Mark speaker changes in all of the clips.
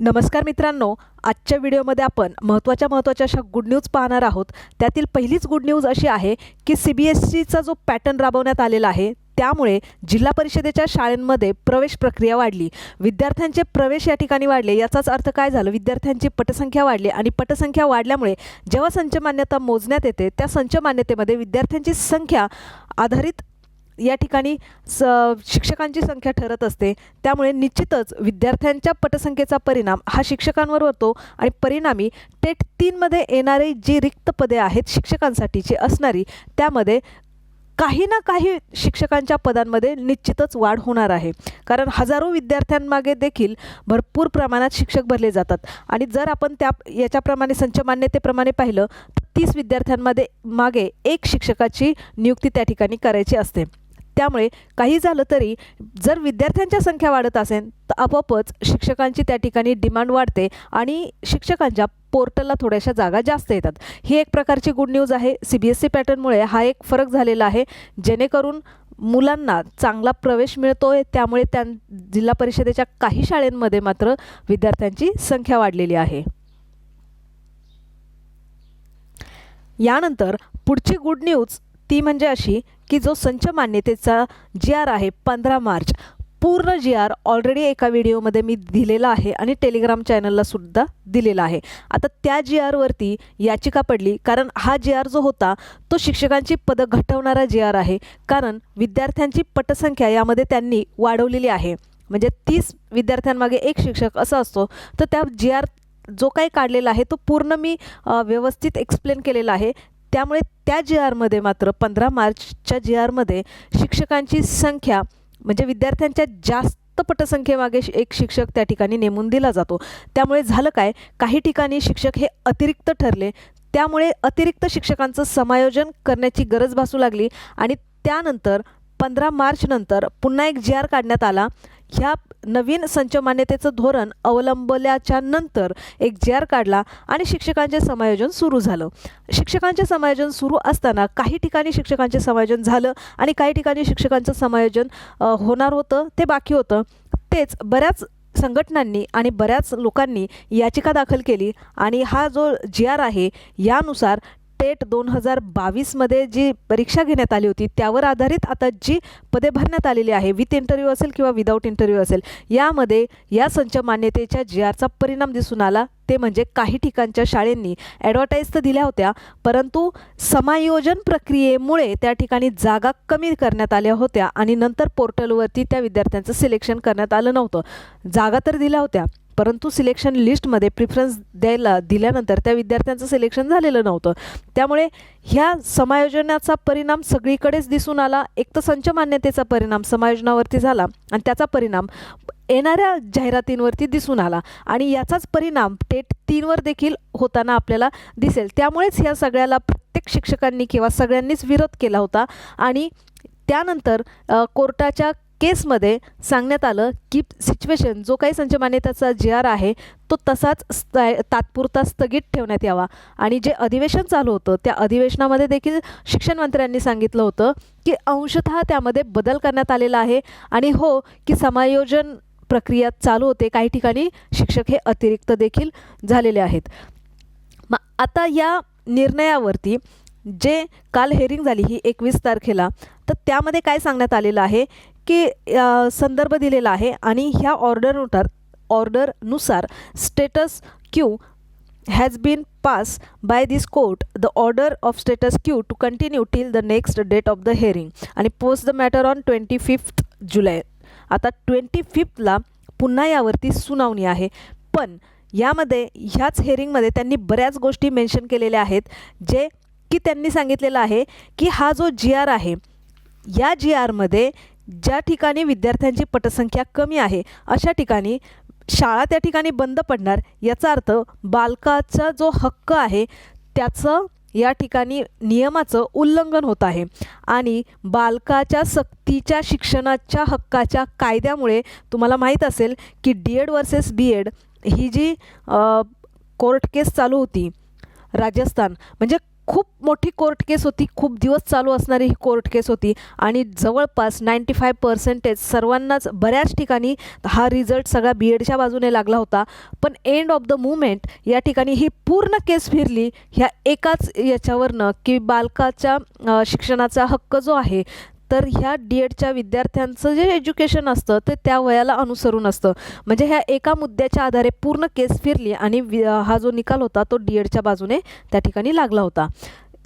Speaker 1: नमस्कार मित्रांनो आजच्या व्हिडिओमध्ये आपण महत्त्वाच्या महत्त्वाच्या अशा गुड न्यूज पाहणार आहोत. त्यातील पहिलीच गुड न्यूज अशी आहे की सी बी एस सीचा जो पॅटर्न राबवण्यात आलेला आहे त्यामुळे जिल्हा परिषदेच्या शाळांमध्ये प्रवेश प्रक्रिया वाढली. विद्यार्थ्यांचे प्रवेश या ठिकाणी वाढले. याचाच अर्थ काय झालं? विद्यार्थ्यांची पटसंख्या वाढली आणि पटसंख्या वाढल्यामुळे जेव्हा संच मान्यता मोजण्यात येते त्या संच मान्यतेमध्ये विद्यार्थ्यांची संख्या आधारित या ठिकाणी स शिक्षकांची संख्या ठरत असते. त्यामुळे निश्चितच विद्यार्थ्यांच्या पटसंख्येचा परिणाम हा शिक्षकांवर होतो आणि परिणामी टेट तीनमध्ये येणारी जी रिक्त पदे आहेत शिक्षकांसाठीची असणारी त्यामध्ये काही ना काही शिक्षकांच्या पदांमध्ये निश्चितच वाढ होणार आहे. कारण हजारो विद्यार्थ्यांमागे देखील भरपूर प्रमाणात शिक्षक भरले जातात. आणि जर आपण त्या याच्याप्रमाणे संच मान्यतेप्रमाणे पाहिलं तर तीस विद्यार्थ्यांमध्ये मागे एक शिक्षकाची नियुक्ती त्या ठिकाणी करायची असते. त्यामुळे काही झालं तरी जर विद्यार्थ्यांच्या संख्या वाढत असेल तर आपोआपच शिक्षकांची त्या ठिकाणी डिमांड वाढते आणि शिक्षकांच्या पोर्टलला थोड्याशा जागा जास्त येतात. ही एक प्रकारची गुड न्यूज आहे. सी बी एस सी पॅटर्नमुळे हा एक फरक झालेला आहे. जेणेकरून मुलांना चांगला प्रवेश मिळतो आहे त्यामुळे त्या जिल्हा परिषदेच्या काही शाळेंमध्ये मात्र विद्यार्थ्यांची संख्या वाढलेली आहे. यानंतर पुढची गुड न्यूज ती म्हणजे अशी की जो संच मान्यतेचा जी आर आहे पंधरा मार्च. पूर्ण जी आर ऑलरेडी एका व्हिडिओमध्ये मी दिलेला आहे आणि टेलिग्राम चॅनलला सुद्धा दिलेला आहे. आता त्या जी आरवरती याचिका पडली कारण हा जी आर जो होता तो शिक्षकांची पदं घटवणारा जी आर आहे. कारण विद्यार्थ्यांची पटसंख्या यामध्ये त्यांनी वाढवलेली आहे. म्हणजे तीस विद्यार्थ्यांमागे एक शिक्षक असा असतो तर त्या जी आर जो काही काढलेला आहे तो पूर्ण मी व्यवस्थित एक्सप्लेन केलेला आहे. त्यामुळे त्या जी आरमध्ये मात्र पंधरा मार्चच्या जी आरमध्ये शिक्षकांची संख्या म्हणजे विद्यार्थ्यांच्या जास्त पटसंख्येमागे एक शिक्षक त्या ठिकाणी नेमून दिला जातो. त्यामुळे झालं काय? काही ठिकाणी शिक्षक हे अतिरिक्त ठरले. त्यामुळे अतिरिक्त शिक्षकांचं समायोजन करण्याची गरज भासू लागली आणि त्यानंतर पंधरा मार्चनंतर पुन्हा एक जी आर काढण्यात आला. ह्या नवीन संचमान्यतेचं धोरण अवलंबल्याच्या नंतर एक जी आर काढला आणि शिक्षकांचे समायोजन सुरू झालं. शिक्षकांचे समायोजन सुरू असताना काही ठिकाणी शिक्षकांचे समायोजन झालं आणि काही ठिकाणी शिक्षकांचं समायोजन होणार होतं ते बाकी होतं. तेच बऱ्याच संघटनांनी आणि बऱ्याच लोकांनी याचिका दाखल केली आणि हा जो जी आर आहे यानुसार टेट दोन हजार बावीसमध्ये जी परीक्षा घेण्यात आली होती त्यावर आधारित आता जी पदे भरण्यात आलेली आहे विथ इंटरव्ह्यू असेल किंवा विदाऊट इंटरव्ह्यू असेल यामध्ये या संच मान्यतेच्या जी आरचा परिणाम दिसून आला. ते म्हणजे काही ठिकाणच्या शाळेंनी ॲडव्हर्टाईज तर दिल्या होत्या परंतु समायोजन प्रक्रियेमुळे त्या ठिकाणी जागा कमी करण्यात आल्या होत्या आणि नंतर पोर्टलवरती त्या विद्यार्थ्यांचं सिलेक्शन करण्यात आलं नव्हतं. जागा तर दिल्या होत्या परंतु सिलेक्शन लिस्टमध्ये प्रिफरन्स द्यायला दिल्यानंतर त्या विद्यार्थ्यांचं सिलेक्शन झालेलं नव्हतं. त्यामुळे ह्या समायोजनाचा परिणाम सगळीकडेच दिसून आला. एक तर संच मान्यतेचा परिणाम समायोजनावरती झाला आणि त्याचा परिणाम येणाऱ्या जाहिरातींवरती दिसून आला. आणि याचाच परिणाम टेट तीनवर देखील होताना आपल्याला दिसेल. त्यामुळेच ह्या सगळ्याला प्रत्येक शिक्षकांनी किंवा सगळ्यांनीच विरोध केला होता. आणि त्यानंतर कोर्टाच्या केसमध्ये सांगण्यात आलं की सिच्युएशन जो काही संच त्याचा जी आर आहे तो तसाच तात्पुरता स्थगित ठेवण्यात यावा. आणि जे अधिवेशन चालू होतं त्या अधिवेशनामध्ये देखील शिक्षण मंत्र्यांनी सांगितलं होतं की अंशतः त्यामध्ये बदल करण्यात आलेला आहे. आणि हो की समायोजन प्रक्रिया चालू होते काही ठिकाणी शिक्षक हे अतिरिक्त देखील झालेले आहेत. मग आता या निर्णयावरती जे काल हेरिंग झाली ही एकवीस तारखेला तर त्यामध्ये काय सांगण्यात आलेलं आहे की संदर्भ दिलेला आहे आणि ह्या ऑर्डरनुसार ऑर्डरनुसार status quo has been pass by this court the order of status quo to continue till the next date of the hearing आणि post the matter on twenty fifth July आता ट्वेंटी फिफ्थला पुन्हा यावरती सुनावणी आहे. पण यामध्ये ह्याच हेअरिंगमध्ये त्यांनी बऱ्याच गोष्टी मेन्शन केलेल्या आहेत जे की त्यांनी सांगितलेलं आहे की हा जो जी आर आहे या जी आरमध्ये ज्या ठिकाणी विद्यार्थ्यांची पटसंख्या कमी आहे अशा ठिकाणी शाळा त्या ठिकाणी बंद पडणार याचा अर्थ बालकाचा जो हक्क आहे त्याचं या ठिकाणी नियमाचं उल्लंघन होत आहे. आणि बालकाच्या सक्तीच्या शिक्षणाच्या हक्काच्या कायद्यामुळे तुम्हाला माहीत असेल की D Ed versus B Ed ही जी कोर्ट केस चालू होती राजस्थान म्हणजे खूप मोठी कोर्ट केस होती. खूप दिवस चालू असणारी ही कोर्ट केस होती. आणि जवळपास नाईंटी फाय पर्सेंटेज सर्वांनाच बऱ्याच ठिकाणी हा रिझल्ट सगळा बी एडच्या बाजूने लागला होता. पण एंड ऑफ द मुवमेंट या ठिकाणी ही पूर्ण केस फिरली. ह्या एकाच याच्यावरनं की बालकाच्या शिक्षणाचा हक्क जो आहे तर ह्या डी एडच्या विद्यार्थ्यांचं जे एज्युकेशन असतं ते त्या वयाला अनुसरून असतं. म्हणजे ह्या एका मुद्द्याच्या आधारे पूर्ण केस फिरली आणि हा जो निकाल होता तो डी एडच्या बाजूने त्या ठिकाणी लागला होता.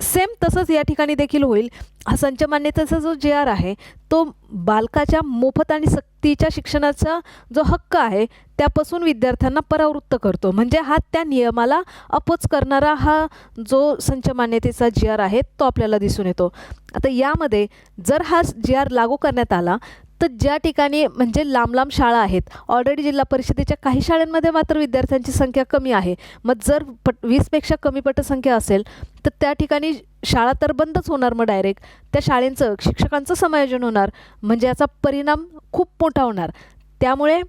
Speaker 1: सेम तसंच या ठिकाणी देखील होईल. हा संच मान्यतेचा जो जे आर आहे तो बालकाच्या मोफत आणि सक्तीच्या शिक्षणाचा जो हक्क आहे त्यापासून विद्यार्थ्यांना परावृत्त करतो. म्हणजे हा त्या नियमाला अपोच करणारा हा जो संच मान्यतेचा जी आर आहे तो आपल्याला दिसून येतो. आता यामध्ये जर हा जी आर लागू करण्यात आला तर ज्या ठिकाणी म्हणजे लांब लांब शाळा आहेत ऑलरेडी जिल्हा परिषदेच्या काही शाळांमध्ये मात्र विद्यार्थ्यांची संख्या कमी आहे. मग जर पट वीसपेक्षा कमी पटसंख्या असेल तर त्या ठिकाणी शाळा तर बंदच होणार मग डायरेक्ट त्या शाळेंचं शिक्षकांचं समायोजन होणार. म्हणजे याचा परिणाम खूप मोठा होणार. त्यामुळे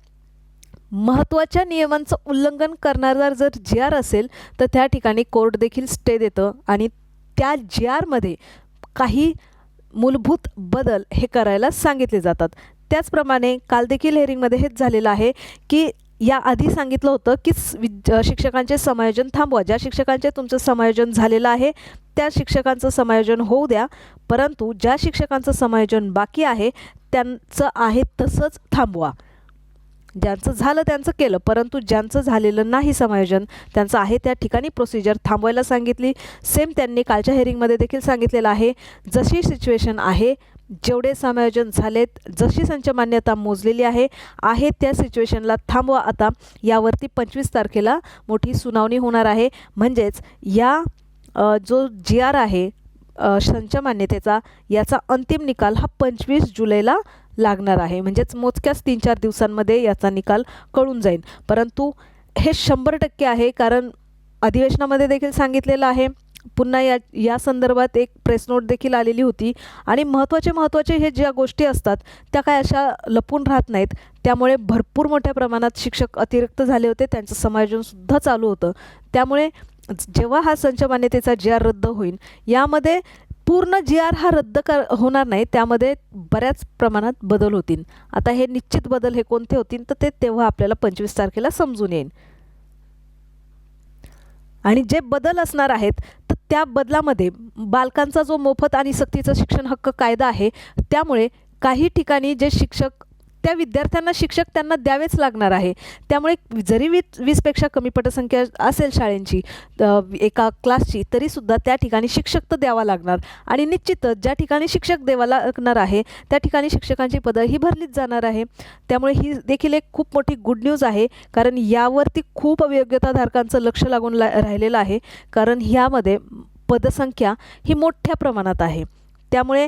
Speaker 1: महत्त्वाच्या नियमांचं उल्लंघन करणारा जर जी आर असेल तर त्या ठिकाणी कोर्ट देखील स्टे देतं. आणि त्या जी आरमध्ये काही मूलभूत बदल हे करायला सांगितले जातात. त्याचप्रमाणे काल देखील हेरिंगमध्ये हेच झालेलं आहे की याआधी सांगितलं होतं की शिक्षकांचे समायोजन थांबवा. ज्या शिक्षकांचे तुमचं समायोजन झालेलं आहे त्या शिक्षकांचं समायोजन होऊ द्या. परंतु ज्या शिक्षकांचं समायोजन बाकी आहे त्यांचं आहे तसंच थांबवा. ज्यांचं झालं त्यांचं केलं परंतु ज्यांचं झालेलं नाही समायोजन त्यांचं आहे त्या ठिकाणी प्रोसिजर थांबवायला सांगितली. सेम त्यांनी कालच्या हेअरिंगमध्ये देखील सांगितलेलं आहे जशी सिच्युएशन आहे जेवढे समायोजन झालेत जशी संच मान्यता मोजलेली आहे आहे त्या सिच्युएशनला थांबवा आता. यावरती पंचवीस तारखेला मोठी सुनावणी होणार आहे. म्हणजेच या जो जी आर आहे संच मान्यतेचा याचा अंतिम निकाल हा पंचवीस जुलैला लागणार आहे. म्हणजेच मोजक्याच तीन चार दिवसांमध्ये याचा निकाल कळून जाईल. परंतु हे शंभर टक्के आहे कारण अधिवेशनामध्ये देखील सांगितलेलं आहे. पुन्हा या या संदर्भात एक प्रेस नोट देखील आलेली होती. आणि महत्त्वाचे महत्त्वाचे हे ज्या गोष्टी असतात त्या काय अशा लपून राहत नाहीत. त्यामुळे भरपूर मोठ्या प्रमाणात शिक्षक अतिरिक्त झाले होते. त्यांचं समायोजनसुद्धा चालू होतं. त्यामुळे जेव्हा हा संच मान्यतेचा जी आर रद्द होईल यामध्ये पूर्ण जी आर हा रद्द कर होणार नाही त्यामध्ये बऱ्याच प्रमाणात बदल होतील. आता हे निश्चित बदल हे कोणते होतील तर ते तेव्हा आपल्याला पंचवीस तारखेला समजून येईल. आणि जे बदल असणार आहेत तर त्या बदलामध्ये बालकांचा जो मोफत आणि सक्तीचा शिक्षण हक्क कायदा आहे त्यामुळे काही ठिकाणी जे शिक्षक त्या विद्यार्थ्यांना शिक्षक त्यांना द्यावेच लागणार आहे. त्यामुळे जरी वीस वीसपेक्षा कमी पटसंख्या असेल शाळेंची एका क्लासची तरीसुद्धा त्या ठिकाणी शिक्षक तर द्यावा लागणार. आणि निश्चितच ज्या ठिकाणी शिक्षक द्यावा लागणार आहे त्या ठिकाणी शिक्षकांची पदं ही भरलीच जाणार आहे. त्यामुळे ही देखील एक खूप मोठी गुड न्यूज आहे कारण यावरती खूप अभियोग्यताधारकांचं लक्ष लागून ला राहिलेलं आहे. कारण ह्यामध्ये पदसंख्या ही मोठ्या प्रमाणात आहे. त्यामुळे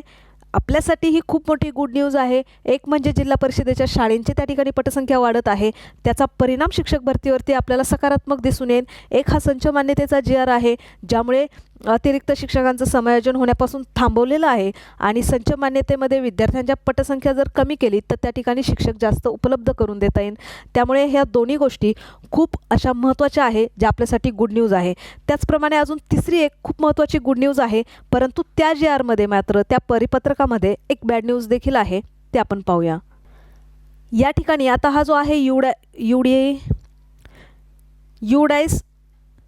Speaker 1: आपल्यासाठी ही खूप मोठी गुड न्यूज आहे. एक म्हणजे जिल्हा परिषदेच्या शाळेंची त्या ठिकाणी पटसंख्या वाढत आहे. त्याचा परिणाम शिक्षक भरतीवरती आपल्याला सकारात्मक दिसून येईल. एक हा संच मान्यतेचा जी आर आहे. ज्यामुळे अतिरिक्त शिक्षकांचं समायोजन होण्यापासून थांबवलेलं आहे आणि संच मान्यतेमध्ये विद्यार्थ्यांच्या पटसंख्या जर कमी केली तर त्या ठिकाणी शिक्षक जास्त उपलब्ध करून देता येईल. त्यामुळे ह्या दोन्ही गोष्टी खूप अशा महत्त्वाच्या आहे ज्या आपल्यासाठी गुड न्यूज आहे. त्याचप्रमाणे अजून तिसरी एक खूप महत्त्वाची गुड न्यूज आहे परंतु त्या जी आरमध्ये मात्र त्या परिपत्रकामध्ये एक बॅड न्यूज देखील आहे ते आपण पाहूया. या ठिकाणी आता हा जो आहे युडा युडी युडाईस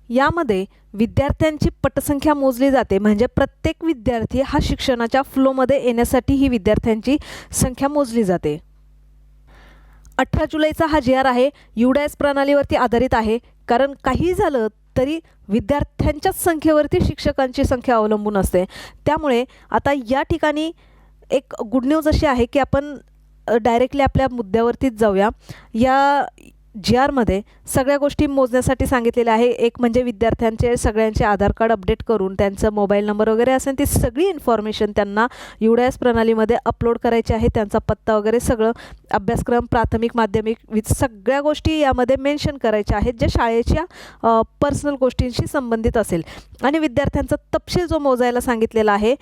Speaker 1: यामध्ये विद्यार्थ्यांची पटसंख्या मोजली जाते. म्हणजे प्रत्येक विद्यार्थी हा शिक्षणाच्या फ्लोमध्ये येण्यासाठी ही विद्यार्थ्यांची संख्या मोजली जाते. अठरा जुलैचा हा जी आर आहे. युडायस प्रणालीवरती आधारित आहे. कारण काही झालं तरी विद्यार्थ्यांच्याच संख्येवरती शिक्षकांची संख्या अवलंबून असते. त्यामुळे आता या ठिकाणी एक गुड न्यूज अशी आहे की आपण डायरेक्टली आपल्या मुद्द्यावरतीच जाऊया. या जी आरमध्ये सगळ्या गोष्टी मोजण्यासाठी सांगितलेल्या आहे. एक म्हणजे विद्यार्थ्यांचे सगळ्यांचे आधार कार्ड अपडेट करून त्यांचं मोबाईल नंबर वगैरे असेल ती सगळी इन्फॉर्मेशन त्यांना यू एस प्रणालीमध्ये अपलोड करायची आहे. त्यांचा पत्ता वगैरे सगळं अभ्यासक्रम प्राथमिक माध्यमिक विथ सगळ्या गोष्टी यामध्ये मेन्शन करायच्या आहेत ज्या शाळेच्या पर्सनल गोष्टींशी संबंधित असेल. आणि विद्यार्थ्यांचा तपशील जो मोजायला सांगितलेला आहे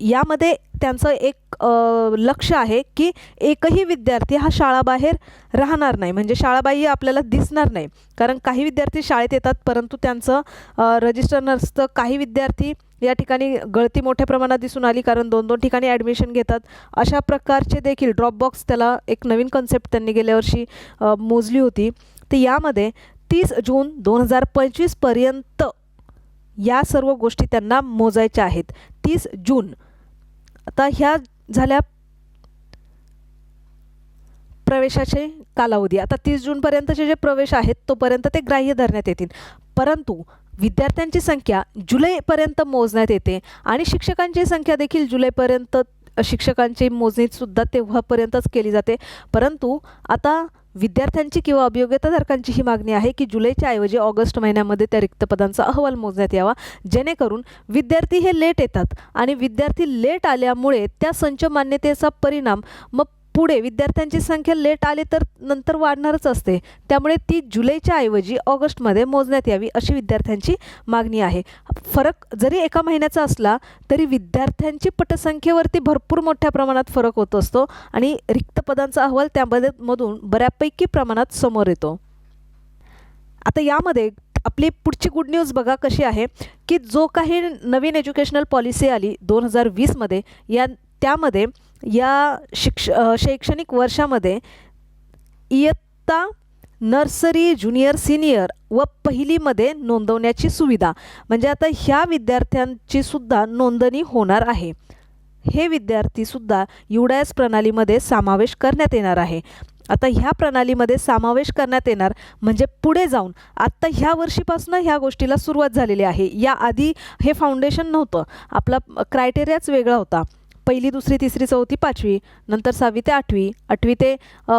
Speaker 1: यामध्ये त्यांचं एक लक्ष आहे की एकही विद्यार्थी हा शाळाबाहेर राहणार नाही. म्हणजे शाळाबाह्य आपल्याला दिसणार नाही. कारण काही विद्यार्थी शाळेत येतात परंतु त्यांचं रजिस्टर नसतं. काही विद्यार्थी या ठिकाणी गळती मोठ्या प्रमाणात दिसून आली कारण दोन दोन ठिकाणी ॲडमिशन घेतात. अशा प्रकारचे देखील ड्रॉपबॉक्स त्याला एक नवीन कन्सेप्ट त्यांनी गेल्या वर्षी मोजली होती. तर यामध्ये तीस जून दोन हजार पंचवीसपर्यंत या सर्व गोष्टी त्यांना मोजायच्या आहेत. तीस जून आता ह्या झाल्या प्रवेशाचे कालावधी. आता तीस जूनपर्यंतचे जे प्रवेश आहेत तोपर्यंत ते ग्राह्य धरण्यात येतील. परंतु विद्यार्थ्यांची संख्या जुलैपर्यंत मोजण्यात येते आणि शिक्षकांची संख्या देखील जुलैपर्यंत शिक्षकांची मोजणीसुद्धा तेव्हापर्यंतच केली जाते. परंतु आता विद्यार्थ्यांची किंवा अभियोग्यताधारकांची ही मागणी आहे की जुलैच्या ऐवजी ऑगस्ट महिन्यामध्ये त्या रिक्त पदांचा अहवाल मोजण्यात यावा जेणेकरून विद्यार्थी हे लेट येतात आणि विद्यार्थी लेट आल्यामुळे त्या संच मान्यतेचा परिणाम मग पुढे विद्यार्थ्यांची संख्या लेट आली तर नंतर वाढणारच असते. त्यामुळे ती जुलैच्या ऐवजी ऑगस्टमध्ये मोजण्यात यावी अशी विद्यार्थ्यांची मागणी आहे. फरक जरी एका महिन्याचा असला तरी विद्यार्थ्यांची पटसंख्येवरती भरपूर मोठ्या प्रमाणात फरक होत असतो आणि रिक्त पदांचा अहवाल त्यामध्ये मधून बऱ्यापैकी प्रमाणात समोर येतो. आता यामध्ये आपली पुढची गुड न्यूज बघा कशी आहे की जो काही नवीन एज्युकेशनल पॉलिसी आली दोन हजार वीसमध्ये या त्यामध्ये या शिक्ष शैक्षणिक वर्षामध्ये इयत्ता नर्सरी ज्युनियर सिनियर व पहिलीमध्ये नोंदवण्याची सुविधा. म्हणजे आता ह्या विद्यार्थ्यांची सुद्धा नोंदणी होणार आहे. हे विद्यार्थीसुद्धा युडायस प्रणालीमध्ये समावेश करण्यात येणार आहे. आता ह्या प्रणालीमध्ये समावेश करण्यात येणार म्हणजे पुढे जाऊन आत्ता ह्या वर्षीपासून ह्या गोष्टीला सुरुवात झालेली आहे. याआधी हे फाउंडेशन नव्हतं. आपला क्रायटेरियाच वेगळा होता. पहिली दुसरी तिसरी चौथी पाचवी नंतर सहावी ते आठवी आठवी ते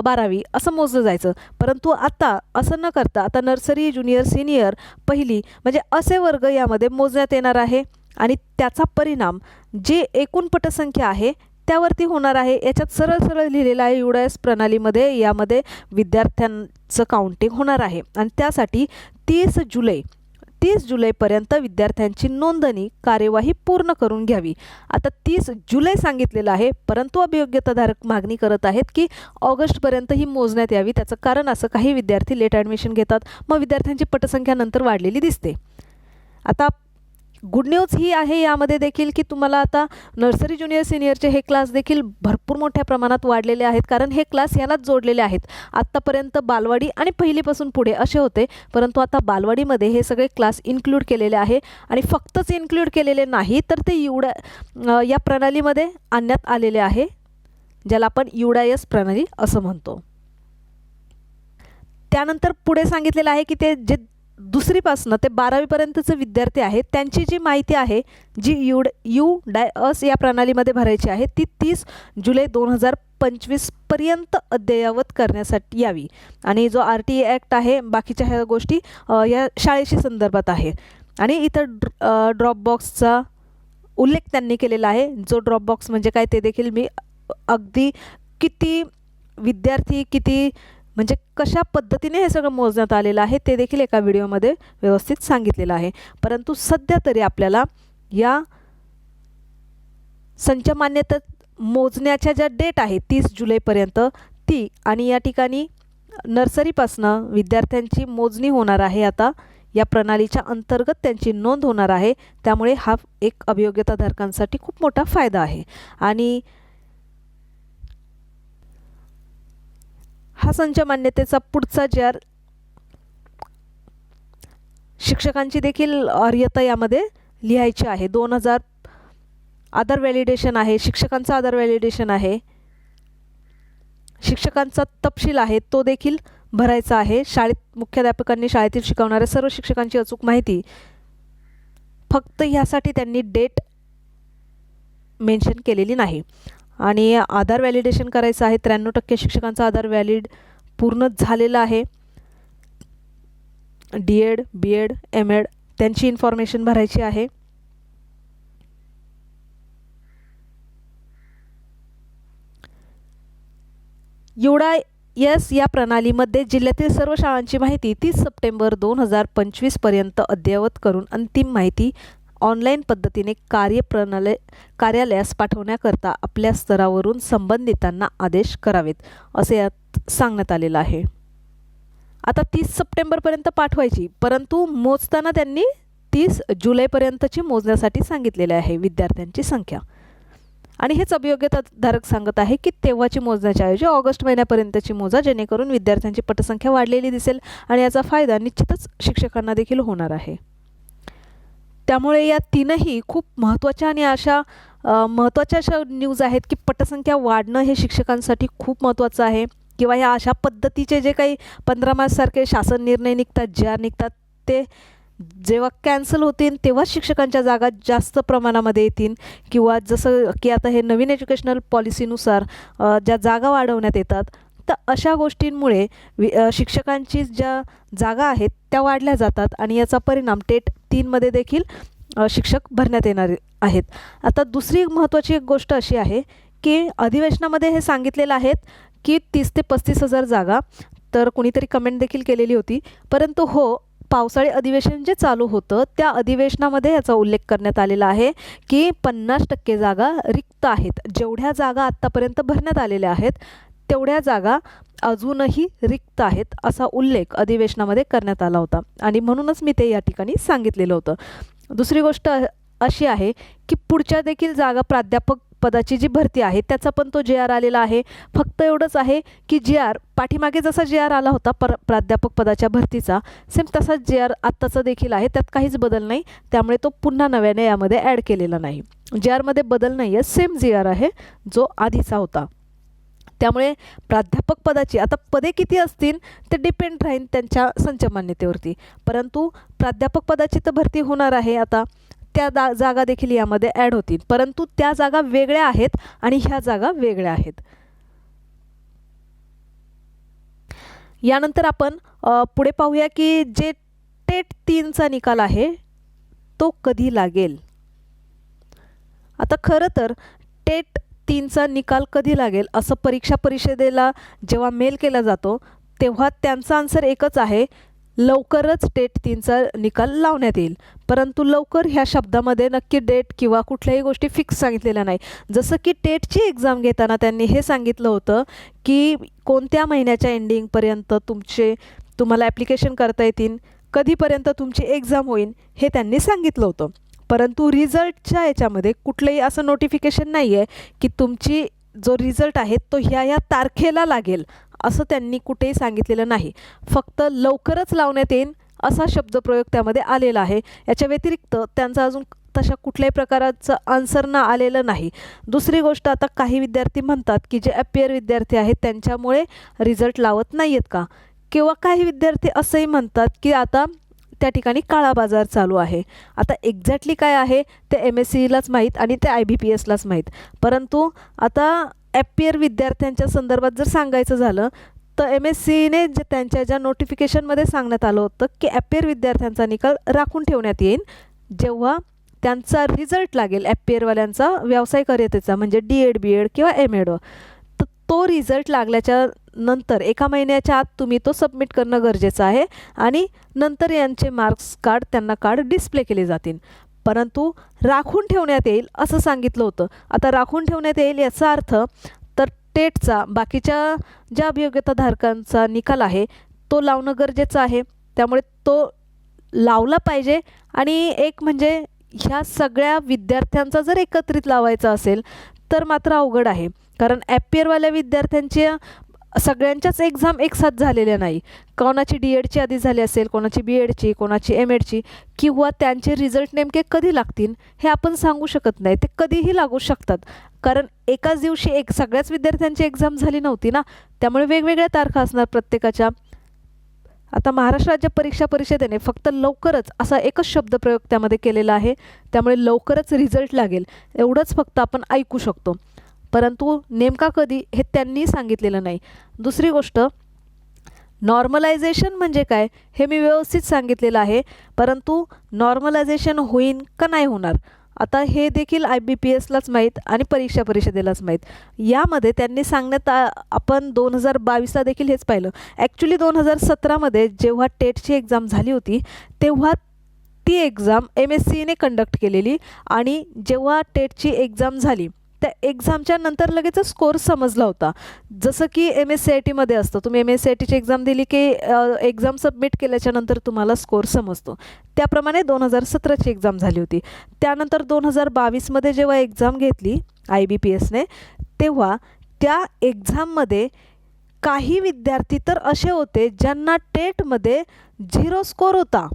Speaker 1: बारावी असं मोजलं जायचं. परंतु आता असं न करता आता नर्सरी ज्युनियर सिनियर पहिली म्हणजे असे वर्ग यामध्ये मोजण्यात येणार आहे आणि त्याचा परिणाम जे एकूण पटसंख्या आहे त्यावरती होणार आहे. याच्यात सरळ सरळ लिहिलेलं आहे युडायस प्रणालीमध्ये. यामध्ये विद्यार्थ्यांचं काउंटिंग होणार आहे. आणि त्यासाठी तीस जुलै तीस जुलैपर्यंत विद्यार्थ्यांची नोंदणी कार्यवाही पूर्ण करून घ्यावी. आता तीस जुलै सांगितलेलं आहे परंतु अभियोग्यताधारक मागणी करत आहेत की ऑगस्टपर्यंत ही मोजण्यात यावी त्याचं कारण असं काही विद्यार्थी लेट ॲडमिशन घेतात मग विद्यार्थ्यांची पटसंख्या नंतर वाढलेली दिसते. आता गुड न्यूज ही आहे यामध्ये देखील की तुम्हाला आता नर्सरी ज्युनियर सिनियरचे हे क्लास देखील भरपूर मोठ्या प्रमाणात वाढलेले आहेत. कारण हे क्लास यालाच जोडलेले आहेत. आत्तापर्यंत बालवाडी आणि पहिलीपासून पुढे असे होते. परंतु आता बालवाडीमध्ये हे सगळे क्लास इन्क्लूड केलेले आहे. आणि फक्तच इन्क्लूड केलेले नाही तर ते युडा या प्रणालीमध्ये आणण्यात आलेले आहे. ज्याला आपण युडायस प्रणाली असं म्हणतो. त्यानंतर पुढे सांगितलेलं आहे की ते जे दुसरीपासनं ते बारावीपर्यंतचे विद्यार्थी आहेत त्यांची जी माहिती आहे जी युड यू डाय अस या प्रणालीमध्ये भरायची आहे ती तीस जुलै दोन हजार पंचवीसपर्यंत अद्ययावत करण्यासाठी यावी. आणि जो आर टी ॲक्ट आहे बाकीच्या ह्या गोष्टी या शाळेशी संदर्भात आहे. आणि इथं ड्र ड्रॉपबॉक्सचा उल्लेख त्यांनी केलेला आहे. जो ड्रॉपबॉक्स म्हणजे काय ते देखील मी अगदी किती विद्यार्थी किती म्हणजे कशा पद्धतीने हे सगळं मोजण्यात आलेलं आहे ते देखील एका व्हिडिओमध्ये व्यवस्थित सांगितलेलं आहे. परंतु सध्या तरी आपल्याला या संच मान्यता मोजण्याच्या ज्या डेट आहे तीस जुलैपर्यंत ती आणि या ठिकाणी नर्सरीपासनं विद्यार्थ्यांची मोजणी होणार आहे. आता या प्रणालीच्या अंतर्गत त्यांची नोंद होणार आहे. त्यामुळे हा एक अभियोग्यताधारकांसाठी खूप मोठा फायदा आहे. आणि हा संच मान्यतेचा पुढचा जे शिक्षकांची देखील अर्हता यामध्ये लिहायची आहे. दोन हजार आधार व्हॅलिडेशन आहे शिक्षकांचा आधार व्हॅलिडेशन आहे. शिक्षकांचा तपशील आहे तो देखील भरायचा आहे. शाळेत मुख्याध्यापकांनी शाळेतील शिकवणाऱ्या सर्व शिक्षकांची अचूक माहिती. फक्त ह्यासाठी त्यांनी डेट मेन्शन केलेली नाही. आणि आधार व्हॅलिडेशन करायचं आहे. त्र्याण्णव टक्के शिक्षकांचा आधार व्हॅलिड पूर्ण झालेला आहे. D Ed B Ed M Ed त्यांची इन्फॉर्मेशन भरायची आहे. एवढा यस या प्रणालीमध्ये जिल्ह्यातील सर्व शाळांची माहिती तीस सप्टेंबर दोन हजार पंचवीसपर्यंत अद्ययावत करून अंतिम माहिती ऑनलाईन पद्धतीने कार्यप्रणाली कार्यालयास पाठवण्याकरता आपल्या स्तरावरून संबंधितांना आदेश करावेत असे यात सांगण्यात आलेलं आहे. आता तीस सप्टेंबरपर्यंत पाठवायची परंतु मोजताना त्यांनी तीस जुलैपर्यंतची मोजण्यासाठी सांगितलेले आहे विद्यार्थ्यांची संख्या. आणि हेच अभियोग्यताधारक सांगत आहे की तेव्हाची मोजण्याच्या ऐवजी ऑगस्ट महिन्यापर्यंतची मोजा जेणेकरून विद्यार्थ्यांची पटसंख्या वाढलेली दिसेल आणि याचा फायदा निश्चितच शिक्षकांना देखील होणार आहे. त्यामुळे या तीनही खूप महत्त्वाच्या आणि अशा महत्त्वाच्या अशा न्यूज आहेत की पटसंख्या वाढणं हे शिक्षकांसाठी खूप महत्त्वाचं आहे. किंवा ह्या अशा पद्धतीचे जे काही पंधरा मार्चसारखे शासन निर्णय निघतात ज्या निघतात ते जेव्हा कॅन्सल होतील तेव्हाच शिक्षकांच्या जागा जास्त प्रमाणामध्ये येतील. किंवा जसं की आता हे नवीन एज्युकेशनल पॉलिसीनुसार ज्या जागा वाढवण्यात येतात तर अशा गोष्टींमुळे वि शिक्षकांची ज्या जागा आहेत त्या वाढल्या जातात आणि याचा परिणाम टेट तीनमध्ये देखील शिक्षक भरण्यात येणार आहेत. आता दुसरी महत्त्वाची एक गोष्ट अशी आहे की अधिवेशनामध्ये हे सांगितलेलं आहेत की तीस ते पस्तीस हजार जागा तर कुणीतरी कमेंट देखील केलेली होती. परंतु हो पावसाळी अधिवेशन जे चालू होतं त्या अधिवेशनामध्ये याचा उल्लेख करण्यात आलेला आहे की पन्नास टक्के जागा रिक्त आहेत. जेवढ्या जागा आत्तापर्यंत भरण्यात आलेल्या आहेत तेवढ्या जागा अजूनही रिक्त आहेत असा उल्लेख अधिवेशनामध्ये करण्यात आला होता. आणि म्हणूनच मी ते या ठिकाणी सांगितलेलं होतं. दुसरी गोष्ट अशी आहे की पुढच्या देखील जागा प्राध्यापक पदाची जी भरती आहे त्याचा पण तो जे आर आलेला आहे. फक्त एवढंच आहे की जे आर पाठीमागे जसा जे आर आला होता पर प्राध्यापक पदाच्या भरतीचा सेम तसाच जे आर आत्ताचा देखील आहे त्यात काहीच बदल नाही. त्यामुळे तो पुन्हा नव्याने यामध्ये ॲड केलेला नाही. जे आरमध्ये बदल नाही आहे सेम जे आर आहे जो आधीचा होता. त्यामुळे प्राध्यापक पदाची आता पदे किती असतील ते डिपेंड राहील त्यांच्या संचमान्यतेवरती परंतु प्राध्यापक पदाची तर भरती होणार आहे आता. त्या दा जागा देखील यामध्ये ॲड होतील. परंतु त्या जागा वेगळ्या आहेत आणि ह्या जागा वेगळ्या आहेत. यानंतर आपण पुढे पाहूया की जे टेट तीनचा निकाल आहे तो कधी लागेल? आता खरं तर टेट तीनचा निकाल कधी लागेल? असं परीक्षा परिषदेला जेव्हा मेल केला जातो तेव्हा त्यांचा आन्सर एकच आहे लवकरच टेट तीनचा निकाल लावण्यात येईल. परंतु लवकर ह्या शब्दामध्ये नक्की डेट किंवा कुठल्याही गोष्टी फिक्स सांगितलेल्या नाही. जसं की टेटची एक्झाम घेताना त्यांनी हे सांगितलं होतं की कोणत्या महिन्याच्या एंडिंगपर्यंत तुमचे तुम्हाला ॲप्लिकेशन करता येतील कधीपर्यंत तुमची एक्झाम होईल हे त्यांनी सांगितलं होतं. परंतु रिझल्टच्या याच्यामध्ये कुठलंही असं नोटिफिकेशन नाही आहे की तुमची जो रिझल्ट आहे तो ह्या ह्या तारखेला लागेल असं त्यांनी कुठेही सांगितलेलं नाही. फक्त लवकरच लावण्यात येईल असा शब्दप्रयोग त्यामध्ये आलेला आहे. याच्या व्यतिरिक्त त्यांचा अजून तशा कुठल्याही प्रकाराचं आन्सर ना आलेलं नाही. दुसरी गोष्ट आता काही विद्यार्थी म्हणतात की जे अपियर विद्यार्थी आहेत त्यांच्यामुळे रिझल्ट लावत नाही आहेत का? किंवा काही विद्यार्थी असंही म्हणतात की आता त्या ठिकाणी काळा बाजार चालू आहे. आता एक्झॅक्टली काय आहे ते एम एस सीलाच माहीत आणि ते आय बी पी एसलाच माहीत. परंतु आता ॲपियर विद्यार्थ्यांच्या संदर्भात जर सांगायचं झालं तर एम एस सीने जे त्यांच्या ज्या नोटिफिकेशनमध्ये सांगण्यात आलं होतं की ॲपियर विद्यार्थ्यांचा निकाल राखून ठेवण्यात येईल जेव्हा त्यांचा रिझल्ट लागेल ॲपियरवाल्यांचा व्यावसायिकरितेचा म्हणजे डी एड बी एड किंवा एम एड तर तो रिझल्ट लागल्याच्या नंतर एका महिन्याच्या आत तुम्ही तो सबमिट करणं गरजेचं आहे आणि नंतर यांचे मार्क्स कार्ड त्यांना कार्ड डिस्प्ले केले जातील. परंतु राखून ठेवण्यात येईल असं सांगितलं होतं. आता राखून ठेवण्यात येईल याचा अर्थ तर टेटचा बाकीच्या ज्या अभियोग्यताधारकांचा निकाल आहे तो लावणं गरजेचं आहे. त्यामुळे तो लावला पाहिजे आणि एक म्हणजे ह्या सगळ्या विद्यार्थ्यांचा जर एकत्रित लावायचा असेल तर मात्र अवघड आहे. कारण ॲपियरवाल्या विद्यार्थ्यांच्या सगळ्यांच्याच एक्झाम एकसाथ झालेल्या नाही. कोणाची डी एडची आधी झाली असेल कोणाची बी एडची कोणाची एम एडची किंवा त्यांचे रिझल्ट नेमके कधी लागतील हे आपण सांगू शकत नाही. ते कधीही लागू शकतात. कारण एकाच दिवशी एक सगळ्याच विद्यार्थ्यांची एक्झाम झाली नव्हती ना? त्यामुळे वेगवेगळ्या तारखा असणार प्रत्येकाच्या. आता महाराष्ट्र राज्य परीक्षा परिषदेने फक्त लवकरच असा एकच शब्दप्रयोग त्यामध्ये केलेला आहे. त्यामुळे लवकरच रिझल्ट लागेल. एवढंच फक्त आपण ऐकू शकतो. परंतु नेमका कधी हे त्यांनी सांगितलेलं नाही. दुसरी गोष्ट नॉर्मलायझेशन म्हणजे काय हे मी व्यवस्थित सांगितलेलं आहे परंतु नॉर्मलायझेशन होईन का नाही होणार? आता हे देखील आय बी पी एसलाच माहीत आणि परीक्षा परिषदेलाच माहीत. यामध्ये त्यांनी सांगण्यात आ- आपण दोन हजार बावीसला देखील हेच पाहिलं. ॲक्च्युली दोन हजार सतरामध्ये जेव्हा टेटची एक्झाम झाली होती तेव्हा ती एक्झाम एम एस सीने कंडक्ट केलेली आणि जेव्हा टेटची एक्झाम झाली त्या एक्झामच्या नंतर लगेच स्कोर समजला होता. जसं की एम एस सी आय टीमध्ये असतं. तुम्ही एम एस सी आय टीची एक्झाम दिली की एक्झाम सबमिट केल्याच्यानंतर तुम्हाला स्कोर समजतो. त्याप्रमाणे दोन हजार सतराची एक्झाम झाली होती. त्यानंतर दोन हजार बावीसमध्ये जेव्हा एक्झाम घेतली आय बी पी एसने तेव्हा त्या एक्झाममध्ये काही विद्यार्थी तर असे होते ज्यांना टेटमध्ये झिरो स्कोर होता.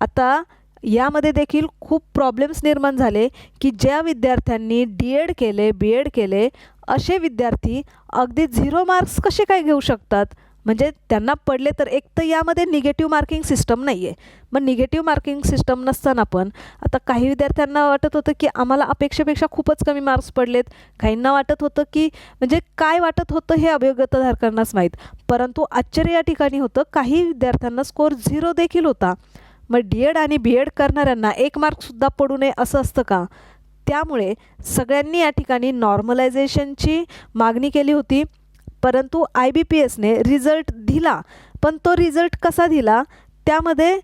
Speaker 1: आता यामध्ये देखील खूप प्रॉब्लेम्स निर्माण झाले की ज्या विद्यार्थ्यांनी डी एड केले बी एड केले असे विद्यार्थी अगदी झिरो मार्क्स कसे काय घेऊ शकतात? म्हणजे त्यांना पडले तर एक तर यामध्ये निगेटिव्ह मार्किंग सिस्टम नाही आहे मग निगेटिव्ह मार्किंग सिस्टम नसताना पण आता काही विद्यार्थ्यांना वाटत होतं की आम्हाला अपेक्षेपेक्षा खूपच कमी मार्क्स पडलेत. काहींना वाटत होतं की म्हणजे काय वाटत होतं हे अभियोग्यताधारकांनाच माहीत. परंतु आश्चर्य या ठिकाणी होतं काही विद्यार्थ्यांना स्कोर झिरो देखील होता. मग डी एड आणि बी एड करणाऱ्यांना एक मार्कसुद्धा पडू नये असं असतं का? त्यामुळे सगळ्यांनी या ठिकाणी नॉर्मलायझेशनची मागणी केली होती. परंतु आय बी पी एसने रिझल्ट दिला. पण तो रिझल्ट कसा दिला? त्यामध्ये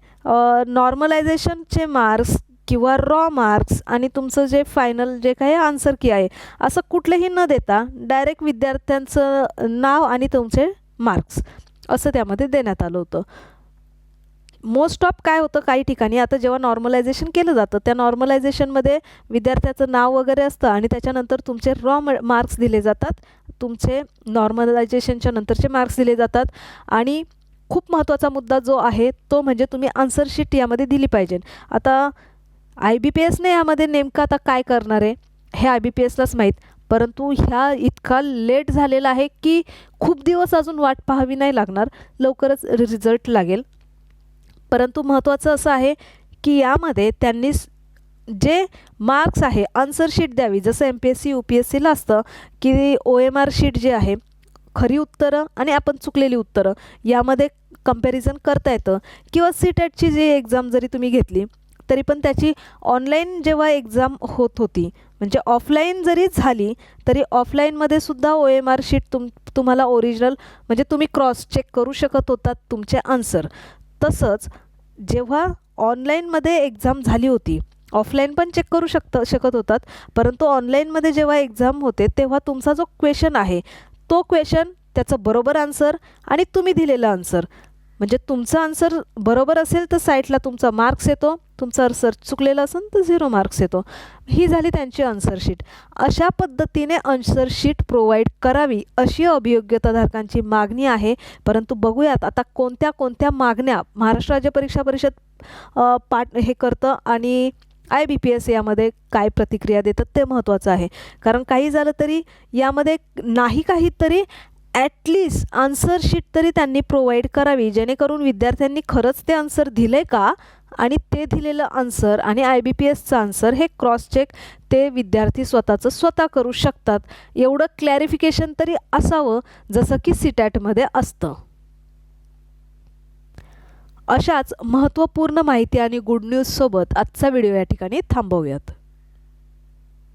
Speaker 1: नॉर्मलायझेशनचे मार्क्स किंवा रॉ मार्क्स आणि तुमचं जे फायनल जे काही आन्सर की आहे असं कुठलंही न देता डायरेक्ट विद्यार्थ्यांचं नाव आणि तुमचे मार्क्स असं त्यामध्ये देण्यात आलं होतं. मोस्ट ऑफ काय होतं काही ठिकाणी? आता जेव्हा नॉर्मलायझेशन केलं जातं त्या नॉर्मलायझेशनमध्ये विद्यार्थ्याचं नाव वगैरे असतं आणि त्याच्यानंतर तुमचे रॉ मार्क्स दिले जातात तुमचे नॉर्मलायझेशनच्या नंतरचे मार्क्स दिले जातात आणि खूप महत्त्वाचा मुद्दा जो आहे तो म्हणजे तुम्ही आन्सर शीट यामध्ये दिली पाहिजे. आता आय बी पी एसने यामध्ये नेमकं आता काय करणार आहे हे आय बी पी एसलाच माहीत. परंतु ह्या इतका लेट झालेला आहे की खूप दिवस अजून वाट पाहावी नाही लागणार. लवकरच रिझल्ट लागेल. परंतु महत्त्वाचं असं आहे की यामध्ये त्यांनी जे मार्क्स आहे आन्सर शीट द्यावी. जसं M P S C U P S सीला असतं की ओ एम आर शीट जे आहे खरी उत्तरं आणि आपण चुकलेली उत्तरं यामध्ये कंपॅरिझन करता येतं. किंवा सी टॅटची जी एक्झाम जरी तुम्ही घेतली तरी पण त्याची ऑनलाईन जेव्हा एक्झाम होत होती म्हणजे ऑफलाईन जरी झाली तरी ऑफलाईनमध्ये सुद्धा ओ एम आर शीट तुम तुम्हाला ओरिजिनल म्हणजे तुम्ही क्रॉस चेक करू शकत होतात तुमचे आन्सर तसंच जेव्हा ऑनलाईनमध्ये एक्झाम झाली होती ऑफलाईन पण चेक करू शकत शकत होतात परंतु ऑनलाईनमध्ये जेव्हा एक्झाम होते तेव्हा तुमचा जो क्वेश्चन आहे तो क्वेश्चन त्याचं बरोबर आन्सर आणि तुम्ही दिलेलं आन्सर. म्हणजे तुमचं आन्सर बरोबर असेल तर साईटला तुमचा मार्क्स येतो. तुमचा आन्सर चुकलेलं असेल तर झिरो मार्क्स येतो. ही झाली त्यांची आन्सर शीट अशा पद्धतीने आन्सर शीट प्रोव्हाइड करावी अशी अभियोग्यताधारकांची मागणी आहे. परंतु बघूयात आता कोणत्या कोणत्या मागण्या महाराष्ट्र राज्य परीक्षा परिषद पाठ हे करतं आणि आय बी पी एस यामध्ये काय प्रतिक्रिया देतात ते महत्त्वाचं आहे. कारण काही झालं तरी यामध्ये नाही काही तरी ॲटलिस्ट आन्सर शीट तरी त्यांनी प्रोव्हाइड करावी. जेणेकरून विद्यार्थ्यांनी खरंच ते आन्सर दिले का? आणि ते दिलेलं आन्सर आणि आय बी पी एसचं आन्सर हे क्रॉस चेक ते विद्यार्थी स्वतःचं स्वतः करू शकतात. एवढं क्लॅरिफिकेशन तरी असावं जसं की सीटॅटमध्ये असतं. अशाच महत्त्वपूर्ण माहिती आणि गुड न्यूजसोबत आजचा व्हिडिओ या ठिकाणी थांबवूयात.